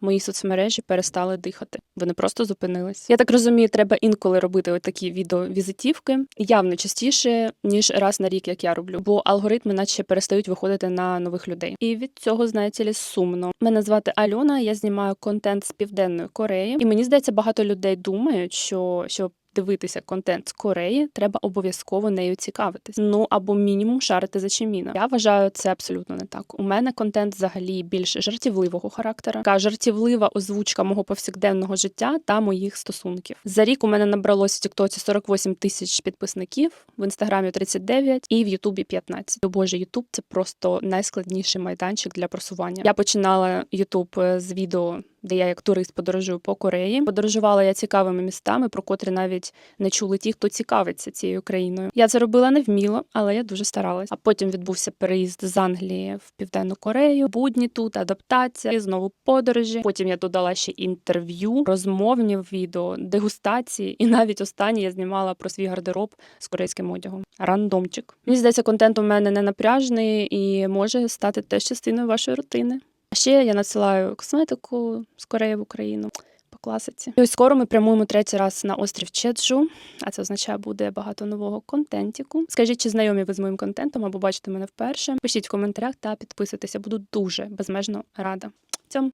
Мої соцмережі перестали дихати. Вони просто зупинились. Я так розумію, треба інколи робити отакі відеовізитівки, явно частіше ніж раз на рік, як я роблю, бо алгоритми, наче перестають виходити на нових людей. І від цього знаєте лі сумно. Мене звати Альона. Я знімаю контент з південної Кореї, і мені здається, багато людей думають, що щоб дивитися контент з Кореї, треба обов'язково нею цікавитись. Ну або мінімум шарити за чиміна. Я вважаю це абсолютно не так. У мене контент взагалі більш жартівливого характера, така жартівлива озвучка мого повсякденного життя та моїх стосунків. За рік у мене набралося в Тіктоці 48 тисяч підписників, в інстаграмі 39 і в Ютубі 15. О Боже, Ютуб це просто найскладніший майданчик для просування. Я починала Ютуб е, з відео. Де я як турист подорожую по Кореї, подорожувала я цікавими містами, про котрі навіть не чули ті, хто цікавиться цією країною. Я це робила невміло, але я дуже старалась. А потім відбувся переїзд з Англії в Південну Корею, будні тут, адаптація, знову подорожі. Потім я додала ще інтерв'ю, розмовні відео, дегустації, і навіть останнє я знімала про свій гардероб з корейським одягом. Рандомчик. Мені здається, контент у мене не напряжний і може стати теж частиною вашої рутини. Ще я надсилаю косметику з Кореї в Україну по класиці. І ось скоро ми прямуємо третій раз на острів Чеджу, а це означає, буде багато нового контентіку. Скажіть, чи знайомі ви з моїм контентом або бачите мене вперше? Пишіть в коментарях та підписуйтеся. Буду дуже безмежно рада.